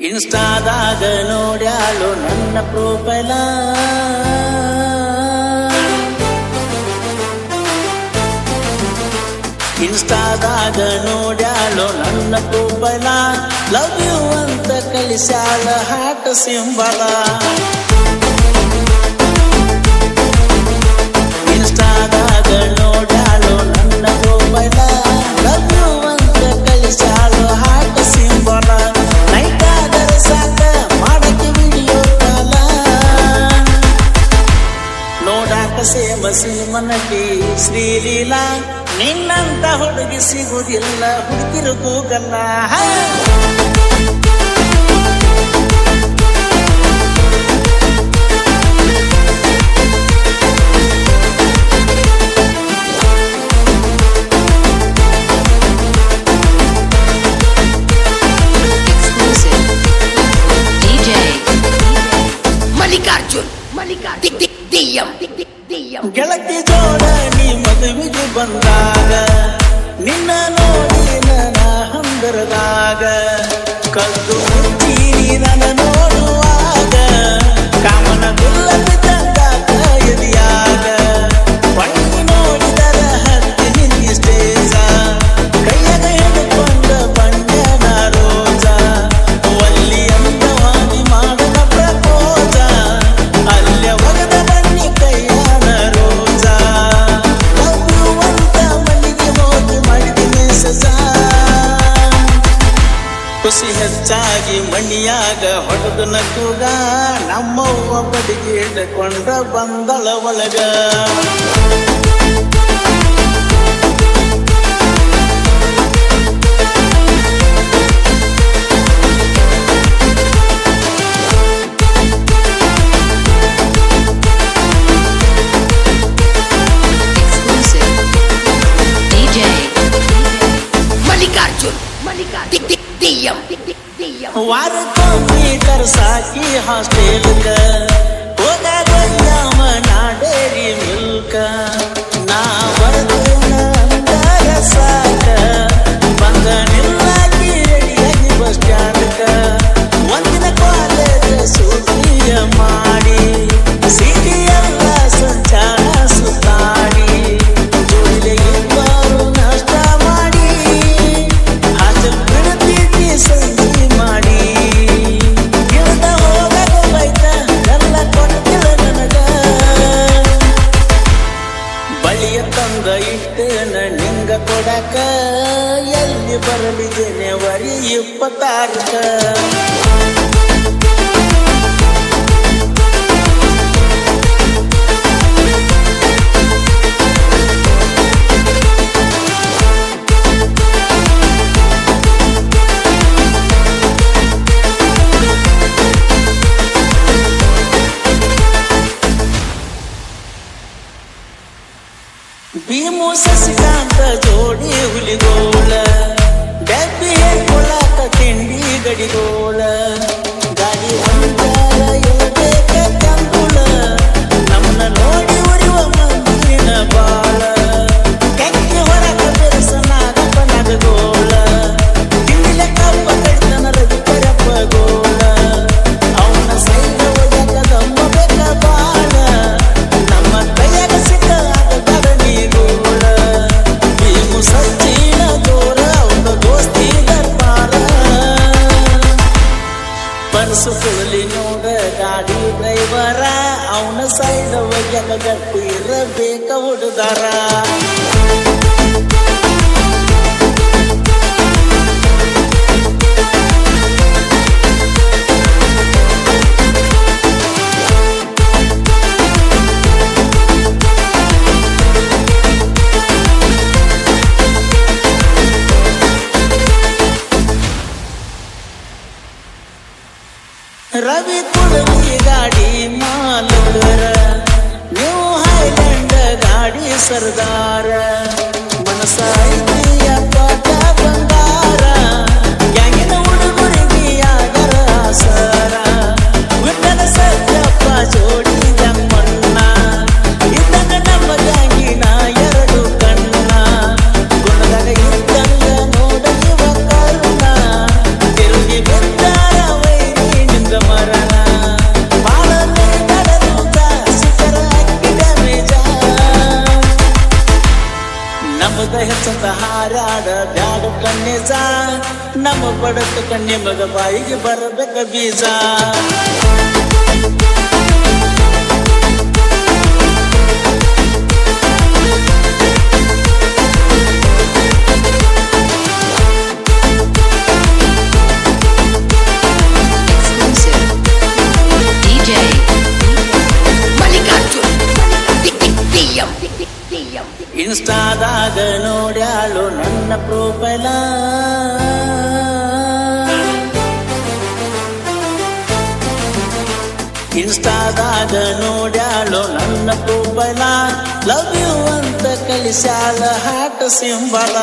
ಇನ್ಸ್ಟಾದಾಗ ನೋಡ್ಯಾಳು ನನ್ನ ಪ್ರೊಫೈಲ. ಇನ್ಸ್ಟಾದಾಗ ನೋಡ್ಯಾಳು ನನ್ನ profile. Love you ಅಂತ ಕಲಿಸ್ಯಾಳ ಹಾಟ ಸಿಂಬಲ. ಇನ್ಸ್ಟಾದಾಗ ನೋಡ ಸೇಮ ಸೀಮನಟಿ ಶ್ರೀಲೀಲಾ ನಿನ್ನಂತ ಹುಡುಗಿ ಸಿಗುವುದಿಲ್ಲ ಹುಡುಗಿರು ಕೂಗಲ್ಲ. ಮಲ್ಲಿಕಾರ್ಜುನ್. ಮಲ್ಲಿಕಾರ್ಜುನ್. ಗೆಳತಿ ಜೋಡ ನೀ ಮದುವೆಗೆ ಬಂದಾಗ ನಿನ್ನ ನೋಡಿ ನನ್ನ ಹಂದರದಾಗ ಕದ್ದು ಮಣಿಯಾಗ ಹೊಡೆದು ನಗುಗ ನಮ್ಮವ್ವ ಬಡಿಗೆ ಹಿಡ್ಕೊಂಡ ಬಂದಳ ಒಳಗ. தோணி கரசாக்கி ஹாஸ்டேலுங்க போகாத மனாடேரி மில்க நான் வருது ಬಳಿಯ ತಂದ ಇಟ್ಟೇನ ನಿಂಗ ಕೊಡಕ? ಎಲ್ಲಿ ಬರಲಿ ಜನವರಿ ಇಪ್ಪತ್ತಾರಕ ನಿಮ್ಮ ಸಸಿಕಾಂತ ಜೋಡಿ ಹುಲಿಗೋಳ ಡಬ್ಬಿ ಹೇಳ್ಕೊಳಕ ತಿಂಡಿ ಗಡಿಗೋಳ. ಜಗತ್ತು ಇರಬೇಕ ಹುಡುಗರ ರವಿ ತುಳಸಿ ಗಾಡಿ ಮಾಲರ அடி சர்தார மனசாய் ಹೃದಯ ಹೆಸತ ಹಾರಾಡ ಬ್ಯಾಡ ಕಣ್ಣೆಜ ನಮ್ಮ ಬಡಕ ಮಗ ಬಾಯಿಗೆ ಬರಬೇಕ ಬೀಜ. ಇನ್ಸ್ಟಾದಾಗ ನೋಡ್ಯಾಳು ನನ್ನ ಪ್ರೋಪಲ ಇನ್ಸ್ಟಾದಾಗ ನೋಡ್ಯಾಳು ನನ್ನ ಪ್ರೋಪಲ ಲವ್ ಯು ಅಂತ ಕಲಿಸ್ಯಾಳ ಹಾಟ ಸಿಂಬಲ.